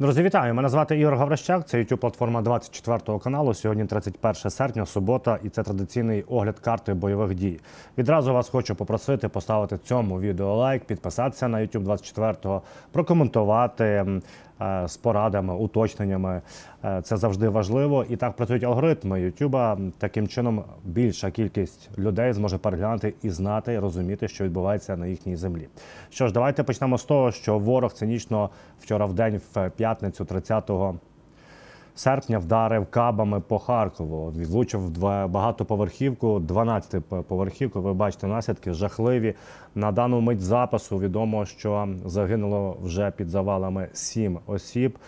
Друзі, вітаю! Мене звати Ігор Гаврищак. Це youtube платформа 24 каналу. Сьогодні 31 серпня, субота, і це традиційний огляд карти бойових дій. Відразу вас хочу попросити поставити цьому відео лайк, підписатися на youtube 24 прокоментувати з порадами, уточненнями. Е, Це завжди важливо. І так працюють алгоритми Ютуба. Таким чином більша кількість людей зможе переглянути і знати, і розуміти, що відбувається на їхній землі. Що ж, давайте почнемо з того, що ворог цинічно вчора в день, в п'ятницю, 30 серпня, вдарив кабами по Харкову. Влучив в багатоповерхівку, 12 поверхівку. Ви бачите наслідки жахливі. На дану мить запису відомо, що загинуло вже під завалами 7 осіб.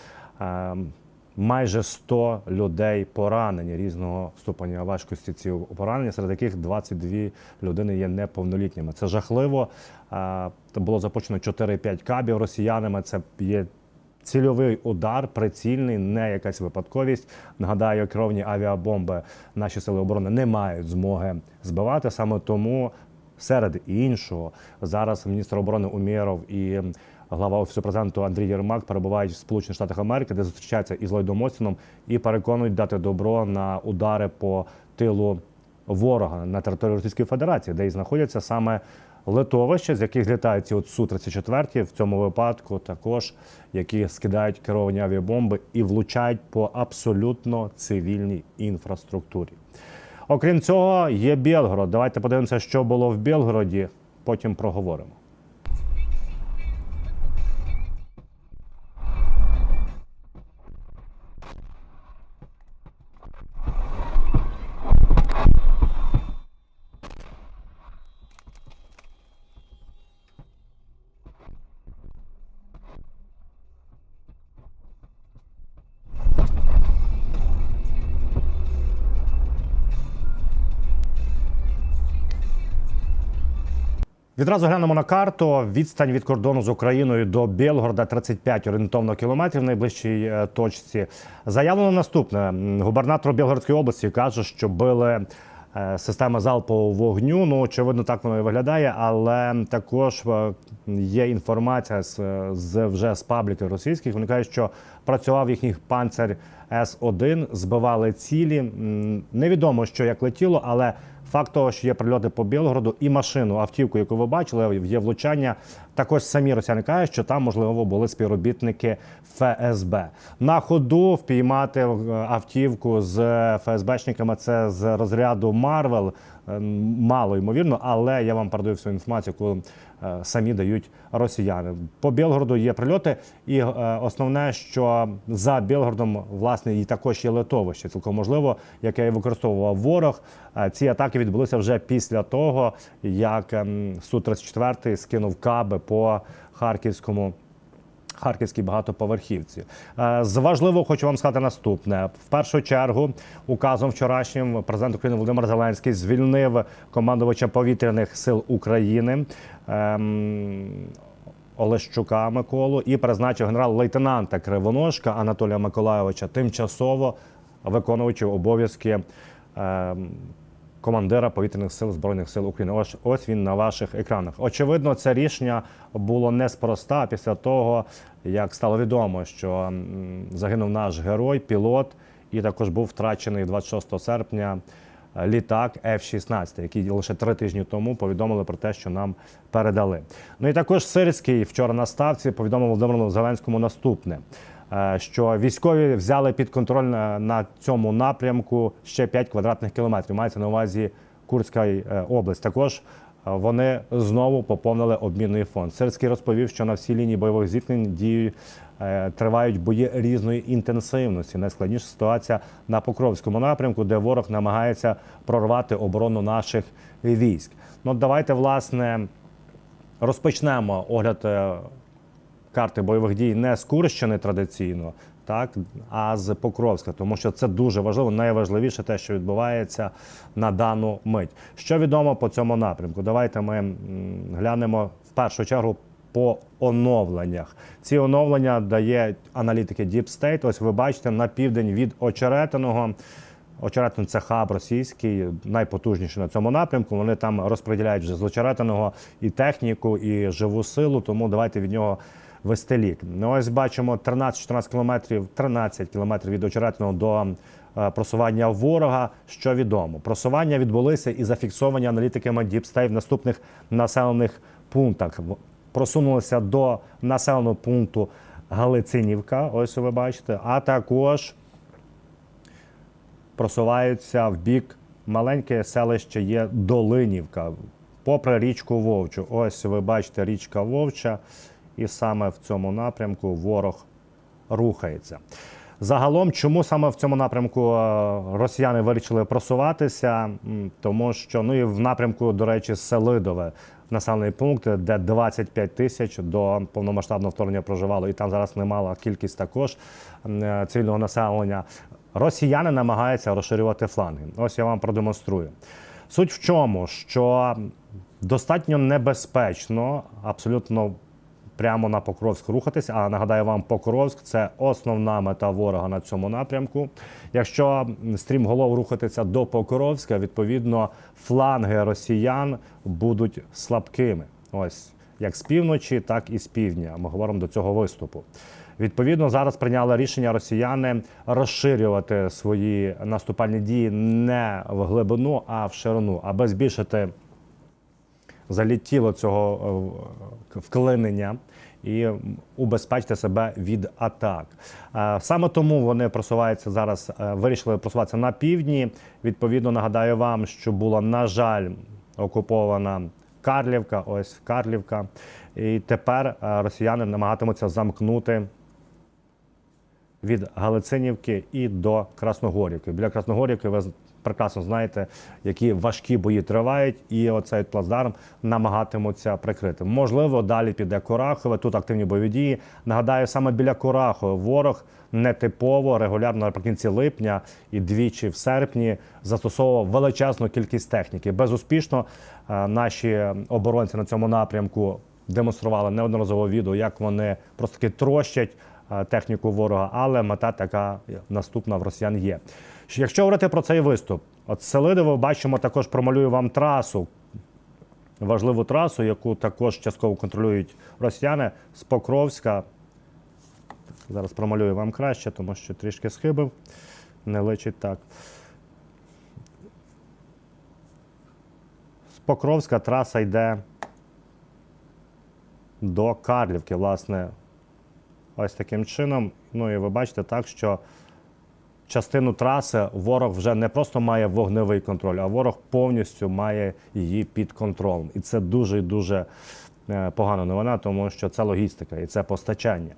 Ем, Майже 100 людей поранені різного ступеня важкості ці поранення, серед яких 22 людини є неповнолітніми. Це жахливо. Е, Було запущено 4-5 кабів росіянами. Це є цільовий удар, прицільний, не якась випадковість. Нагадаю, керовані авіабомби наші сили оборони не мають змоги збивати. Саме тому, серед іншого, зараз міністр оборони Умєров і глава офісу президенту Андрій Єрмак перебувають в Сполучених Штатах Америки, де зустрічаються із Ллойдом Остіном і переконують дати добро на удари по тилу ворога на території Російської Федерації, де і знаходяться саме литовища, з яких злітають ці от Су-34, в цьому випадку також, які скидають керовані авіабомби і влучають по абсолютно цивільній інфраструктурі. Окрім цього, є Білгород. Давайте подивимося, що було в Білгороді, потім проговоримо. Відразу глянемо на карту. Відстань від кордону з Україною до Білгорода 35 орієнтовно кілометрів в найближчій е, точці. Заявлено наступне: губернатор Білгородської області каже, що били. е, Системи залпового вогню, ну очевидно, так воно і виглядає, але також е, є інформація з, з вже з пабліків російських. Вони кажуть, що працював їхній панцир С-1, збивали цілі. Невідомо, що як летіло, але Факт того, що є прильоти по Білгороду і машину, автівку, яку ви бачили, є влучання. Також самі росіяни кажуть, що там можливо були співробітники ФСБ. На ходу впіймати е, автівку з ФСБшниками. Це з розряду Марвел. Е, Мало ймовірно, але я вам передаю всю інформацію, яку е, самі дають росіяни. По Білгороду є прильоти, і е, основне, що за Білгородом власне і також є литовище, цілком можливо, яке використовував ворог. Ці атаки відбулися вже після того, як ем, су 34 скинув каби по харківському. Харківській багатоповерхівці Е, з важливого хочу вам сказати наступне: в першу чергу, указом вчорашнім президент України Володимир Зеленський звільнив командувача повітряних сил України. ем, Олещука Миколу і призначив генерал-лейтенанта Кривоножка Анатолія Миколайовича тимчасово виконуючи обов'язки ем, командира повітряних сил збройних сил України. Ось ось він на ваших екранах. Очевидно, це рішення було неспроста після того, як стало відомо, що загинув наш герой, пілот, і також був втрачений 26 серпня. е, Літак F-16, який лише три тижні тому повідомили про те, що нам передали. Ну і також Сирський вчора на ставці повідомив Володимиру Зеленському наступне: що військові взяли під контроль на, цьому напрямку ще 5 квадратних кілометрів. Мається на увазі Курська е, область. Також е, вони знову поповнили обмінний фонд. Сирський розповів, що на всій лінії бойових зіткнень діють. е, Тривають бої різної інтенсивності. Найскладніша ситуація на Покровському напрямку, де ворог намагається прорвати оборону наших військ. Ну, давайте, власне, розпочнемо огляд е, карти бойових дій не з Курщини традиційно, так, а з Покровська, тому що це дуже важливо, найважливіше те, що відбувається на дану мить. Що відомо по цьому напрямку? Давайте ми глянемо в першу чергу по оновленнях. Ці оновлення дає аналітики Deep State. Ось ви бачите на південь від Очеретиного. Очеретин це хаб російський, найпотужніший на цьому напрямку. Вони там розподіляють вже з Очеретиного і техніку, і живу силу. Тому давайте від нього Вестелік. Ну, ось бачимо 13-14 кілометрів, 13 кілометрів від Очеретиного до е, просування ворога. Що відомо? Просування відбулися і зафіксовані аналітиками Діпстей в наступних населених пунктах. Просунулися до населеного пункту Галицинівка. Ось ви бачите, а також просуваються в бік маленьке селище є Долинівка, попри річку Вовчу. Ось ви бачите річка Вовча, і саме в цьому напрямку ворог рухається. Загалом, чому саме в цьому напрямку е, росіяни вирішили просуватися? Тому що ну і в напрямку, до речі, Селидове населений пункт, де 25 тисяч до повномасштабного вторгнення проживало, і там зараз немала кількість також е, цивільного населення. Росіяни намагаються розширювати фланги. Ось я вам продемонструю. Суть в чому, що достатньо небезпечно, абсолютно прямо на Покровськ рухатись. А нагадаю вам, Покровськ це основна мета ворога на цьому напрямку. Якщо стрімголов рухатися до Покровська, відповідно фланги росіян будуть слабкими. Ось як з півночі, так і з півдня. Ми говоримо до цього виступу. Відповідно, зараз прийняли рішення росіяни розширювати свої наступальні дії не в глибину, а в ширину, аби збільшити залітіло цього е, вклинення і убезпечити себе від атак. Е, Саме тому вони просуваються зараз, е, вирішили просуватися на півдні. Відповідно, нагадаю вам, що була, на жаль, окупована Карлівка, ось Карлівка. І тепер е, росіяни намагатимуться замкнути від Галицинівки і до Красногорівки. Біля Красногорівки ви прекрасно знаєте, які важкі бої тривають, і оцей плацдарм намагатимуться прикрити. Можливо, далі піде Корахове. Тут активні бойові дії. Нагадаю, саме біля Корахове ворог нетипово регулярно наприкінці липня і двічі в серпні застосовував величезну кількість техніки. Безуспішно е, наші оборонці на цьому напрямку демонстрували неодноразово відео, як вони просто таки трощать е, техніку ворога, але мета така наступна в росіян є. Що Якщо говорити про цей виступ, от Селидово бачимо, також промалюю вам трасу, важливу трасу, яку також частково контролюють росіяни з Покровська. Зараз промалюю вам краще, тому що трішки схибив, не личить так. З Покровська траса йде до Карлівки, власне, ось таким чином. Ну і ви бачите так, що частину траси ворог вже не просто має вогневий контроль, а ворог повністю має її під контролем. І це дуже і дуже е, погана новина, тому що це логістика і це постачання.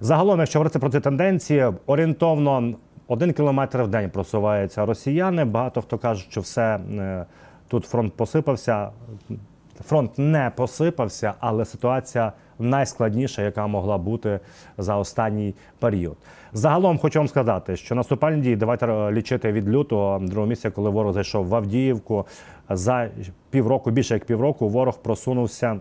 Загалом, якщо говорити про ці тенденції, орієнтовно один кілометр в день просуваються росіяни. Багато хто каже, що все е, тут фронт посипався. Фронт не посипався, але ситуація найскладніша, яка могла бути за останній період. Загалом хочу вам сказати, що наступальні дії давайте е, лічити від лютого другого місяця, коли ворог зайшов в Авдіївку. За півроку, більше як півроку, ворог просунувся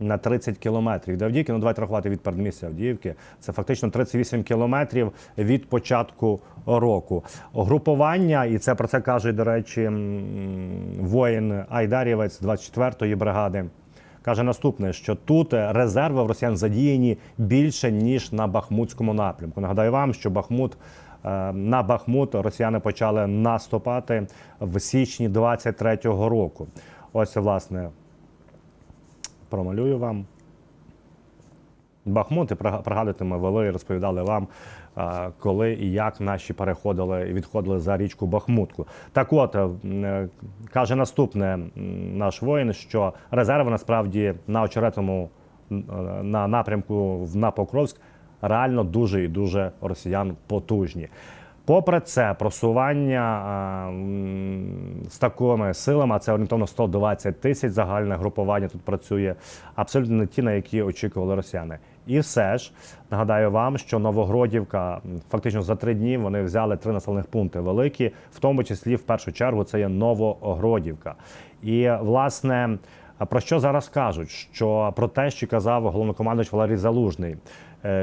на 30 кілометрів. До Авдіївки, ну давайте рахувати від передмістя Авдіївки. Це фактично 38 кілометрів від початку року. Групування, і це про це каже, до речі, воїн Айдарівець 24-ї бригади. Каже наступне, що тут резерви в росіян задіяні більше ніж на Бахмутському напрямку. Нагадаю вам, що Бахмут е, на Бахмут росіяни почали наступати в січні 23-го року. Ось власне промалюю вам. Бахмут, і приг- пригадуєте, ми вели і розповідали вам, коли і як наші переходили і відходили за річку Бахмутку. Так от, е, каже наступне наш воїн, що резерви насправді на очеретному е, на напрямку на Покровськ реально дуже і дуже росіян потужні. Попри це, просування м, з такими силами, а це орієнтовно 120 тисяч загальне групування тут працює, абсолютно не ті, на які очікували росіяни. І все ж нагадаю вам, що Новогродівка фактично за три дні вони взяли три населених пункти великі, в тому числі в першу чергу це є Новогродівка. І власне. Про що зараз кажуть? Що про те, що казав головнокомандуючий Валерій Залужний, е,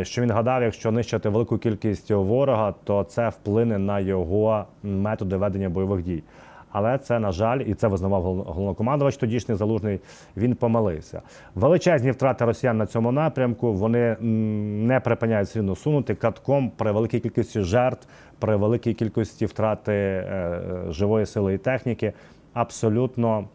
що він гадав, якщо нищити велику кількість ворога, то це вплине на його методи ведення бойових дій. Але це, на жаль, і це визнавав головнокомандувач тодішній залужний. Він помилився. Величезні втрати росіян на цьому напрямку. Вони не припиняють все сунути катком при великій кількості жертв, при великій кількості втрати е, е, живої сили і техніки. Абсолютно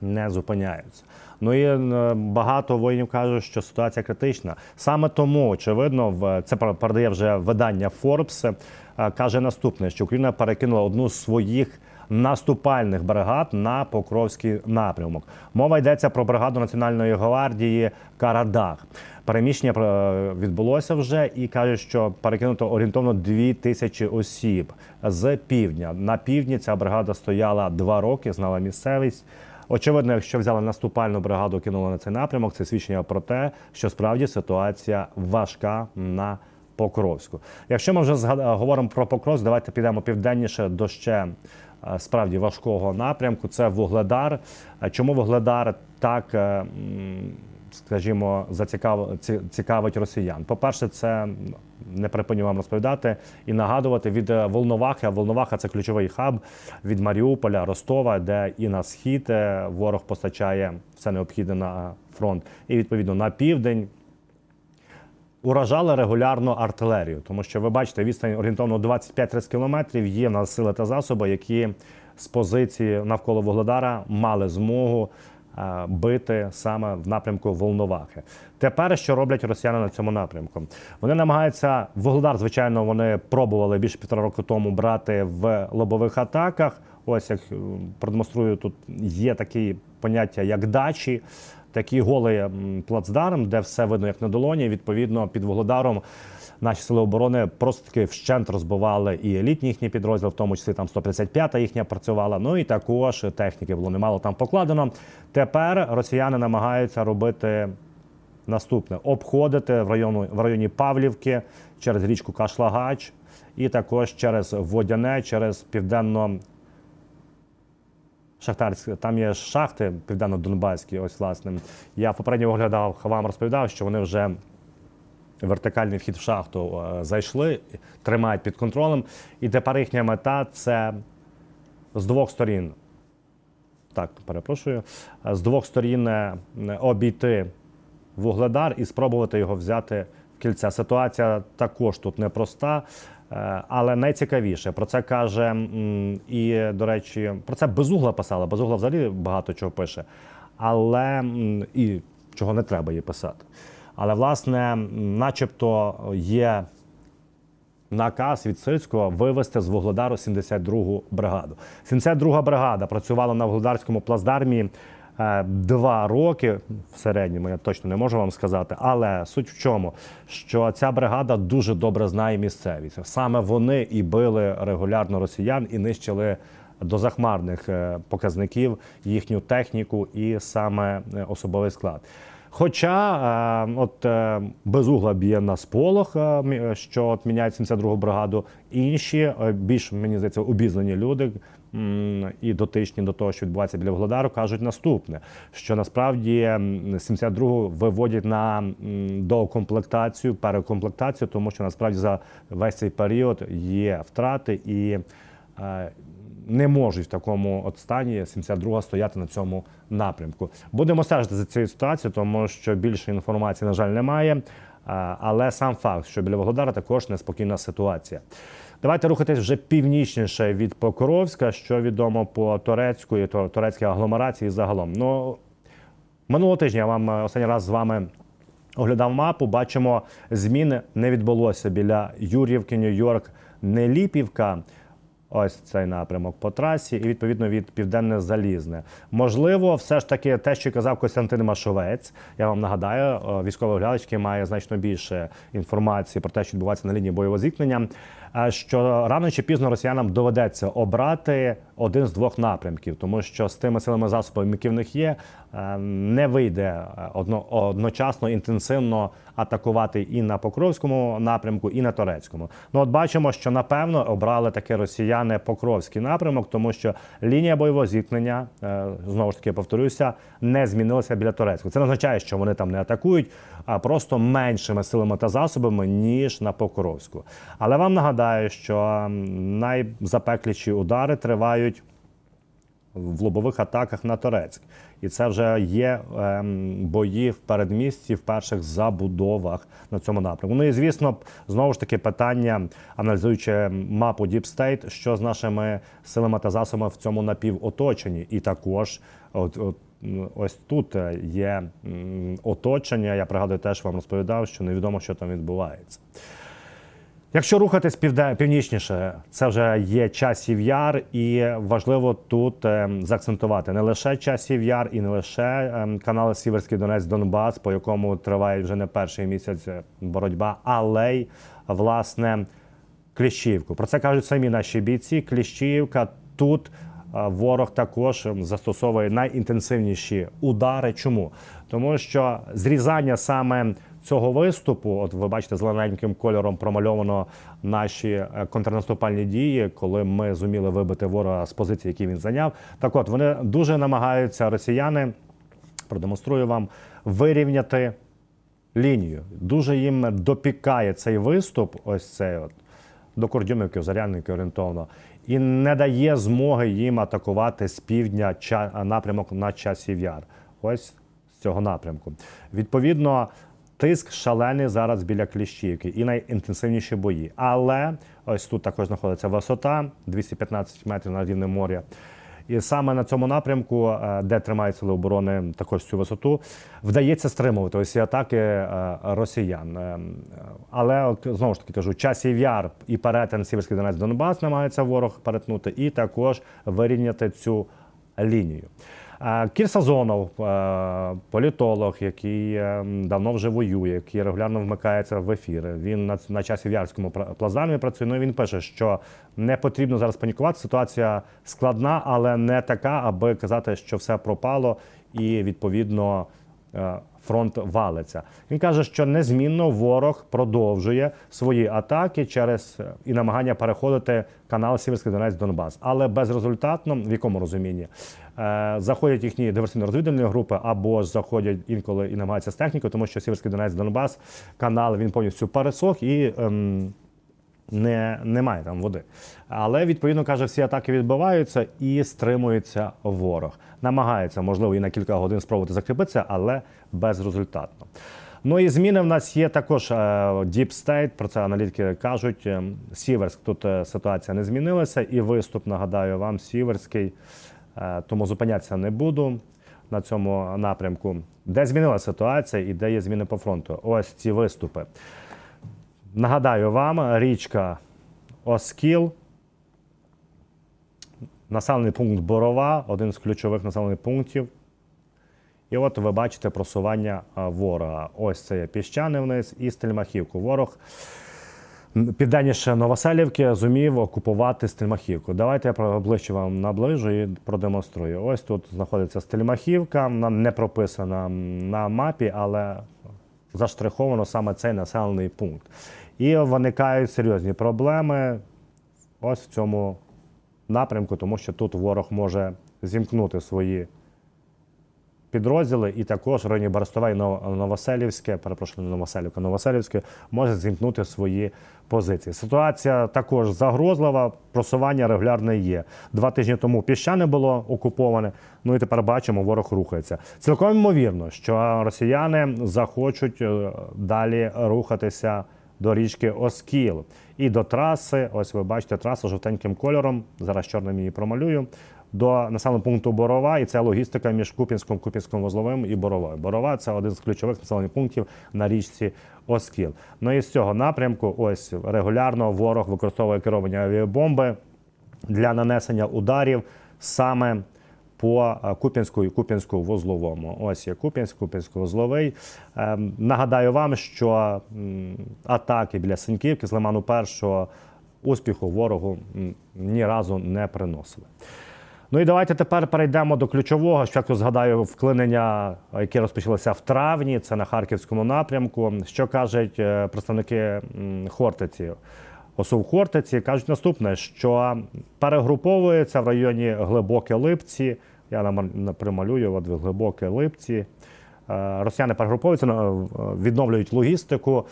не зупиняються. Ну і е, багато воїнів кажуть, що ситуація критична. Саме тому, очевидно, в це пер- передає вже видання Forbes, е, каже наступне: що Україна перекинула одну з своїх наступальних бригад на Покровський напрямок. Мова йдеться про бригаду Національної гвардії Карадах. Переміщення е, відбулося вже і кажуть, що перекинуто орієнтовно 2 тисячі осіб з півдня. На півдні ця бригада стояла два роки, знала місцевість. Очевидно, якщо взяли наступальну бригаду, кинули на цей напрямок, це свідчення про те, що справді ситуація важка на Покровську. Якщо ми вже згад- говоримо про Покровськ, давайте підемо південніше до ще е, справді важкого напрямку. Це Вугледар. Е, Чому Вугледар так, е, скажімо, зацікав... цікавить росіян? По-перше, це не припиню вам розповідати і нагадувати від е, Волновахи. А Волноваха це ключовий хаб від Маріуполя, Ростова, де і на схід е, ворог постачає все необхідне на фронт, і відповідно на південь. Уражали регулярно артилерію, тому що ви бачите, відстань орієнтовно 25-30 кілометрів. Є в сили та засоби, які з позиції навколо Вугледара мали змогу е, бити саме в напрямку Волновахи. Тепер що роблять росіяни на цьому напрямку? Вони намагаються Вугледар, звичайно, вони пробували більше півтора року тому брати в лобових атаках. Ось як продемонструю, тут є такі поняття, як дачі такий голий плацдарм, де все видно як на долоні. Відповідно, під Вугледаром наші сили оборони просто таки вщент розбивали і елітні їхні підрозділи, в тому числі там 155-та їхня працювала. Ну і також техніки було немало там покладено. Тепер росіяни намагаються робити. Наступне обходити в району в районі Павлівки через річку Кашлагач і також через Водяне, через південно Шахтарськ, там є шахти південно-донбаські. Ось власне. Я попередньо оглядав, вам розповідав, що вони вже вертикальний вхід в шахту е, зайшли, тримають під контролем. І тепер їхня мета це з двох сторін. Так, перепрошую, е, з двох сторін е, обійти вугледар і спробувати його взяти в кільце. Ситуація також тут непроста. Але найцікавіше про це каже і, до речі, про це безугла писала. Безугла взагалі багато чого пише, але і чого не треба їй писати. Але, власне, начебто є наказ від Сильського вивести з Вугледару 72-гу бригаду. 72-га бригада працювала на Вугледарському плацдармі е, два роки в середньому, я точно не можу вам сказати. Але суть в чому, що ця бригада дуже добре знає місцевість. Саме вони і били регулярно росіян і нищили до захмарних е, показників їхню техніку і саме е, особовий склад. Хоча е, от е, безугла б'є на сполох, е, що от міняють 72-гу бригаду. Інші більш мені здається обізнані люди і дотичні до того, що відбувається біля Вугледару, кажуть наступне: що насправді м, 72-гу виводять на м, доукомплектацію, перекомплектацію, тому що насправді за весь цей період є втрати і. Не можуть в такому от стані 72 стояти на цьому напрямку. Будемо стежити за цією ситуацією, тому що більше інформації, на жаль, немає. Але сам факт, що біля Володара також неспокійна ситуація. Давайте рухатись вже північніше від Покровська, що відомо по турецьку і то- турецькій агломерації загалом. Ну, Минулого тижня я вам останній раз з вами оглядав мапу. Бачимо, зміни не відбулося біля Юр'ївки, Нью-Йорк, Неліпівка. Ось цей напрямок по трасі, і відповідно від південне залізне. Можливо, все ж таки те, що казав Костянтин Машовець. Я вам нагадаю, е, військовий оглядач, має значно більше інформації про те, що відбувається на лінії бойового зіткнення. е, Що рано чи пізно росіянам доведеться обрати один з двох напрямків, тому що з тими силами засобами, які в них є, не вийде е, одночасно інтенсивно атакувати і на Покровському напрямку, і на Торецькому. Ну от бачимо, що напевно обрали таки росіяни Покровський напрямок, тому що лінія бойового зіткнення, е, знову ж таки повторюся, не змінилася біля Торецького. Це не означає, що вони там не атакують, а просто меншими силами та засобами ніж на Покровську. Але вам нагадаю, що найзапекліші удари тривають в лобових атаках на Торецьк. І це вже є ем, бої в передмісті, в перших забудовах на цьому напрямку. Ну і звісно, знову ж таки питання, аналізуючи мапу Deep State, що з нашими силами та засобами в цьому напівоточенні. І також от, от, ось тут є оточення. Я пригадую, теж вам розповідав, що невідомо, що там відбувається. Якщо рухатись півде- північніше, це вже є часів яр, і важливо тут ем, заакцентувати не лише часів яр і не лише ем, канал Сіверський Донець Донбас, по якому триває вже не перший місяць е, боротьба, але й власне Кліщівку. Про це кажуть самі наші бійці. Кліщівка тут. е, Ворог також ем, застосовує найінтенсивніші удари. Чому? Тому що зрізання саме цього виступу, от ви бачите, зелененьким кольором промальовано наші е, контрнаступальні дії, коли ми зуміли вибити ворога з позиції, які він зайняв. Так, от вони дуже намагаються росіяни, продемонструю вам, вирівняти лінію. Дуже їм допікає цей виступ, ось цей от до Кордюмівки, Зарянники орієнтовно, і не дає змоги їм атакувати з півдня напрямок на часів яр. Ось з цього напрямку. Відповідно, тиск шалений зараз біля Кліщівки і найінтенсивніші бої. Але ось тут також знаходиться висота 215 метрів над рівнем моря. І саме на цьому напрямку, е, де тримають сили оборони також цю висоту, вдається стримувати ось атаки е, росіян. Е, Але знову ж таки кажу, часів яр і перетин Сіверський Донець Донбас намагається ворог перетнути, і також вирівняти цю лінію. Кір Сазонов, політолог, який е, давно вже воює, який регулярно вмикається в ефіри. Він на, на часі Ярському пра- плацдармі працює. Ну він пише, що не потрібно зараз панікувати. Ситуація складна, але не така, аби казати, що все пропало, і відповідно е, фронт валиться. Він каже, що незмінно ворог продовжує свої атаки через е, і намагання переходити канал Сіверський Донець Донбас, але безрезультатно в якому розумінні Е, заходять їхні диверсійно-розвідувальні групи або ж заходять інколи і намагаються з технікою, тому що Сіверський Донець Донбас канал він повністю пересох і. Ем, не, немає там води. Але відповідно каже, всі атаки відбуваються і стримується ворог. Намагається, можливо, і на кілька годин спробувати закріпитися, але безрезультатно. Ну і зміни в нас є також е, Deep State, про це аналітики кажуть. Е, Сіверськ тут е, ситуація не змінилася, і виступ, нагадаю вам, Сіверський, Е, тому зупинятися не буду на цьому напрямку. Де змінилася ситуація і де є зміни по фронту? Ось ці виступи. Нагадаю вам, річка Оскіл, населений пункт Борова, один з ключових населених пунктів. І от ви бачите просування ворога. Ось це є піщани вниз і Стельмахівку. Ворог південніше Новоселівки зумів окупувати Стельмахівку. Давайте я ближче вам наближу і продемонструю. Ось тут знаходиться Стельмахівка, вона не прописана на мапі, але заштриховано саме цей населений пункт. І виникають серйозні проблеми ось в цьому напрямку, тому що тут ворог може зімкнути свої підрозділи, і також в районі Берестова і Нов- Новоселівське, перепрошую, Новоселівка, Новоселівське може зімкнути свої позиції. Ситуація також загрозлива, просування регулярне є. Два тижні тому піщане було окуповане. Ну і тепер бачимо, ворог рухається. Цілком ймовірно, що росіяни захочуть е, далі рухатися до річки Оскіл і до траси. Ось ви бачите трасу жовтеньким кольором. Зараз чорним її промалюю. До населеного пункту Борова, і це логістика між Купінськом, Купінським вузловим і Боровою. Борова це один з ключових населених пунктів на річці Оскіл. Ну і з цього напрямку, ось регулярно ворог використовує керовані авіабомби для нанесення ударів саме по е, Куп'янську і Куп'янську вузловому. Ось є Куп'янськ, Куп'янсько-вузловий. Ем, Нагадаю вам, що атаки біля Синьківки з Лиману першого успіху ворогу ні разу не приносили. Ну і давайте тепер перейдемо до ключового. Спочатку згадаю вклинення, яке розпочалося в травні. Це на харківському напрямку. Що кажуть е, представники Хортиці? ОСУВ Хортиці кажуть наступне, що перегруповується в районі Глибоке Липці. Я прималюю глибоке Липці. Е, Росіяни перегруповуються, е, відновлюють логістику,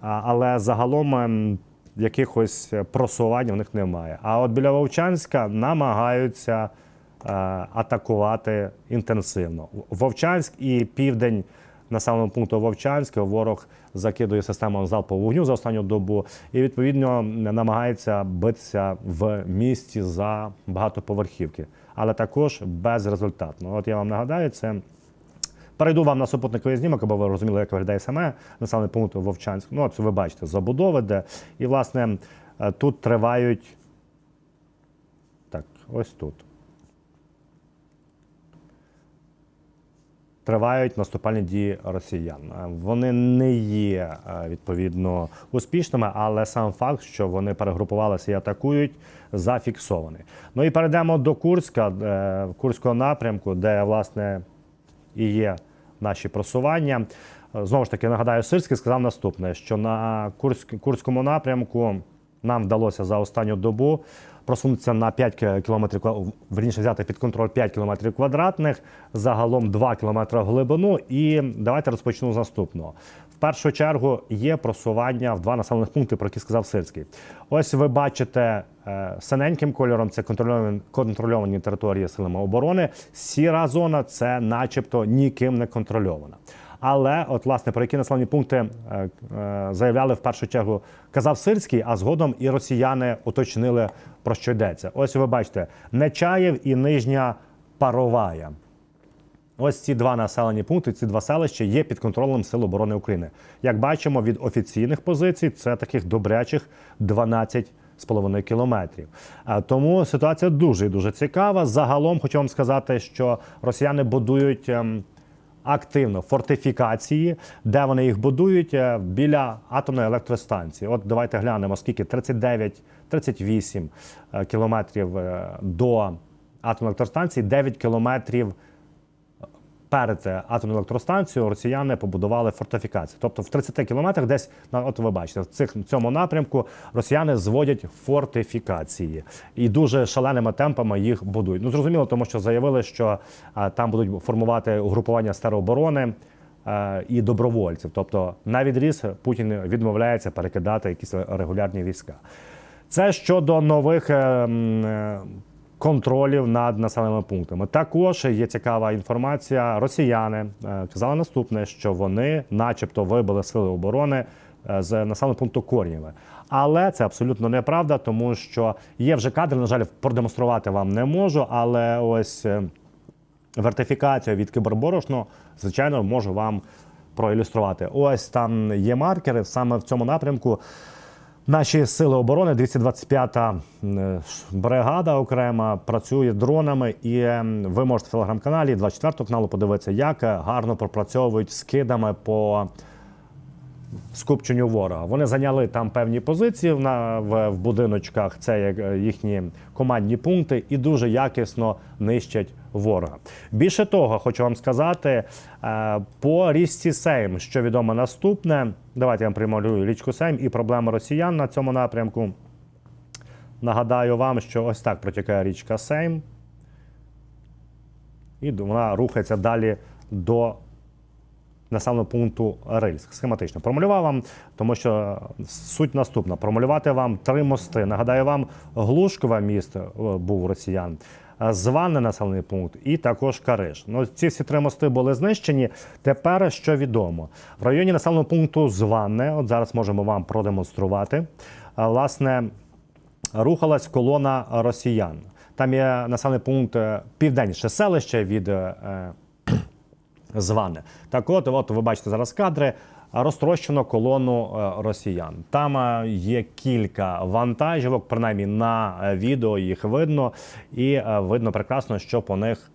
але загалом ем, якихось просувань в них немає. А от біля Вовчанська намагаються е, атакувати інтенсивно. Вовчанськ і південь населеного пункту Вовчанське ворог закидує систему залпового вогню за останню добу і відповідно намагається битися в місті за багатоповерхівки, але також безрезультатно. От я вам нагадаю, це. Перейду вам на супутниковий знімок, аби ви розуміли, як виглядає саме населений пункт Вовчанськ. Ну, от ви бачите, забудови, де. І, власне, е, тут тривають. Так, ось тут. Тривають наступальні дії росіян. Е, Вони не є е, відповідно успішними, але сам факт, що вони перегрупувалися і атакують, зафіксований. Ну і перейдемо до Курська, е, Курського напрямку, де власне і є наші просування. Знову ж таки, нагадаю, Сирський сказав наступне: що на Курськ, Курському напрямку нам вдалося за останню добу просунутися на 5 кілометрів, верніше взяти під контроль 5 кілометрів квадратних, загалом 2 кілометри в глибину. І давайте розпочну з наступного. В першу чергу є просування в два населених пункти, про які сказав Сирський. Ось ви бачите е, синеньким кольором це контрольовані, контрольовані території силами оборони. Сіра зона це, начебто, ніким не контрольована. Але, от, власне, про які населені пункти е, е, заявляли в першу чергу, казав Сирський, а згодом і росіяни уточнили про що йдеться. Ось ви бачите, Нечаєв і Нижня Паровая. Ось ці два населені пункти, ці два селища є під контролем Сил оборони України. Як бачимо, від офіційних позицій це таких добрячих 12 з половиною кілометрів. Тому ситуація дуже і дуже цікава. Загалом хочу вам сказати, що росіяни будують. Активно фортифікації, де вони їх будують Е, біля атомної електростанції. От давайте глянемо, скільки 39-38 е, кілометрів е, до атомної електростанції, 9 кілометрів перед е, атомною електростанцією росіяни побудували фортифікацію. Тобто в 30 кілометрах десь, на- от ви бачите, в цих, цьому напрямку росіяни зводять фортифікації і дуже шаленими темпами їх будують. Ну зрозуміло, тому що заявили, що а, там будуть формувати угрупування стереоборони. е, І добровольців, тобто на відріз Путін відмовляється перекидати якісь регулярні війська. Це щодо нових е, м, е, контролів над населеними пунктами. Також є цікава інформація. Росіяни е, казали наступне, що вони, начебто, вибили сили оборони е, з населеного пункту Корнєве. Але це абсолютно неправда, тому що є вже кадри, на жаль, продемонструвати вам не можу. Але ось е, вертифікація від киберборошно, звичайно, можу вам проілюструвати. Ось там є маркери саме в цьому напрямку. Наші сили оборони, 225-та е, бригада окрема, працює дронами, і е, ви можете в телеграм-каналі 24 го каналу подивитися, як е, гарно пропрацьовують скидами по скупченню ворога. Вони зайняли там певні позиції в будиночках. Це е, їхні командні пункти, і дуже якісно нищать ворога. Більше того, хочу вам сказати е, по річці Сейм, що відомо наступне. Давайте я вам прималюю річку Сейм і проблеми росіян на цьому напрямку. Нагадаю вам, що ось так протікає річка Сейм. І вона рухається далі до населеного пункту Рильськ. Схематично промалював вам, тому що суть наступна: промалювати вам три мости. Нагадаю вам, Глушкове місто е, був росіян. Е, Званий населений пункт і також Кариш. Ну, ці всі три мости були знищені. Тепер що відомо в районі населеного пункту Званне, от зараз можемо вам продемонструвати. е, Власне, рухалась колона росіян. Там є населений пункт е, південніше селище від зване. Так от, от ви бачите зараз кадри. Розтрощено колону е, росіян. Там е, є кілька вантажівок, принаймні на е, відео їх видно, і видно прекрасно, що по них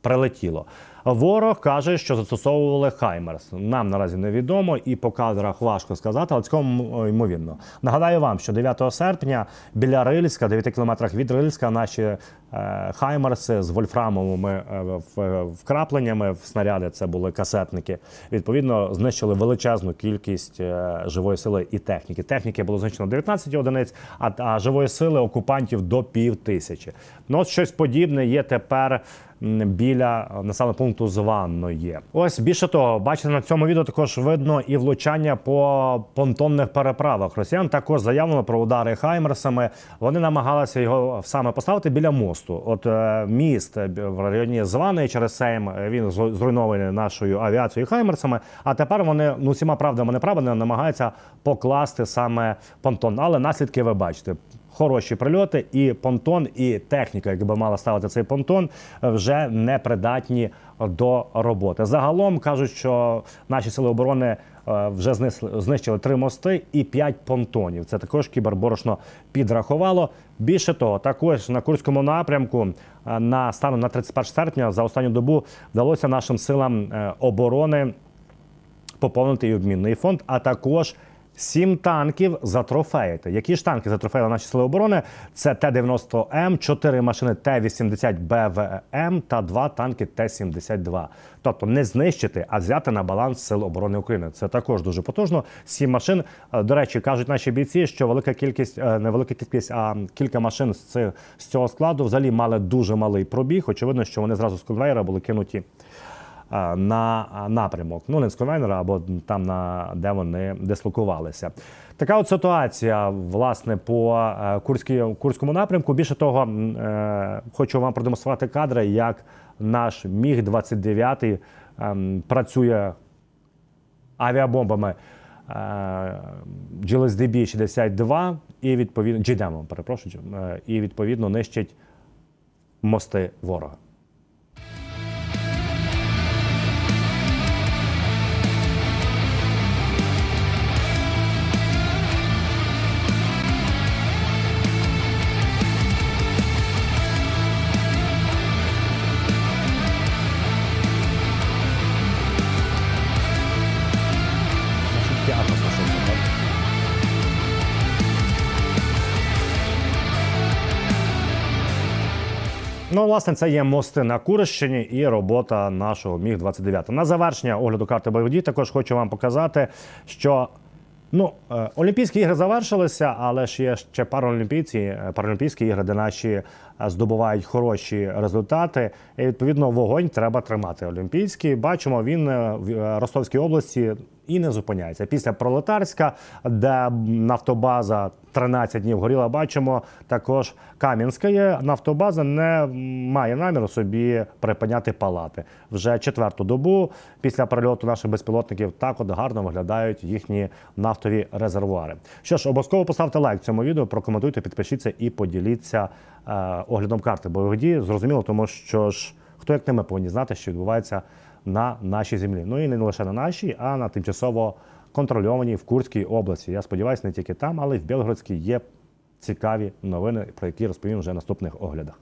прилетіло. Ворог каже, що застосовували Хаймерс. Нам наразі невідомо, і по кадрах важко сказати, але цілком ймовірно. Нагадаю вам, що 9 серпня біля Рильська, 9 кілометрах від Рильська, наші е, Хаймерси з вольфрамовими е, вкрапленнями в снаряди, це були касетники. Відповідно, знищили величезну кількість е, живої сили і техніки. Техніки було знищено 19 одиниць, а, живої сили окупантів до пів тисячі. Ну, от щось подібне є тепер біля населеного пункту контузванної. Ось більше того, бачите, на цьому відео також видно і влучання по понтонних переправах. Росіян також заявлено про удари хаймерсами. Вони намагалися його саме поставити біля мосту. От е, міст е, в районі Званої через Сейм е, він зруйнований нашою авіацією хаймерсами. А тепер вони ну всіма правдами неправдами намагаються покласти саме понтон. Але наслідки ви бачите. Хороші прильоти, і понтон, і техніка, яка мала ставити цей понтон, вже не придатні до роботи. Загалом кажуть, що наші сили оборони е, вже знищили три мости і п'ять понтонів. Це також кіберборошно підрахувало. Більше того, також на Курському напрямку е, на станом на 31 серпня за останню добу вдалося нашим силам е, оборони поповнити і обмінний фонд, а також сім танків затрофеїти. Які ж танки затрофеїли наші сили оборони? Це Т-90М, 4 машини Т-80 БВМ та два танки Т-72. Тобто не знищити, а взяти на баланс сил оборони України. Це також дуже потужно. Сім машин. Е, До речі, кажуть наші бійці, що велика кількість, е, не велика кількість, а кілька машин з цього складу взагалі мали дуже малий пробіг. Очевидно, що вони зразу з конвейера були кинуті на напрямок. Ну, не або там, на, де вони дислокувалися. Така от ситуація, власне, по е, Курській, Курському напрямку. Більше того, е, хочу вам продемонструвати кадри, як наш Міг-29 ем, працює авіабомбами е, GLSDB-62 і відповідно GDM, перепрошую, і відповідно нищить мости ворога. Ну, власне, це є мости на Курщині і робота нашого Міг 29 На завершення огляду карти бойових дій також хочу вам показати, що ну, е, Олімпійські ігри завершилися, але ж є ще паралімпійці, е, паралімпійські ігри, де наші е, здобувають хороші результати. І відповідно вогонь треба тримати. Олімпійський бачимо, він в Ростовській області і не зупиняється. Після Пролетарська, де нафтобаза 13 днів горіла, бачимо також Кам'янська є. Нафтобаза не має наміру собі припиняти палати. Вже четверту добу після прильоту наших безпілотників так от гарно виглядають їхні нафтові резервуари. Що ж, обов'язково поставте лайк цьому відео, прокоментуйте, підпишіться і поділіться е, оглядом карти бойових дій. Зрозуміло, тому що ж хто як не ми повинні знати, що відбувається на нашій землі. Ну і не лише на нашій, а на тимчасово контрольованій в Курській області. Я сподіваюся, не тільки там, але й в Білгородській є цікаві новини, про які розповім вже в наступних оглядах.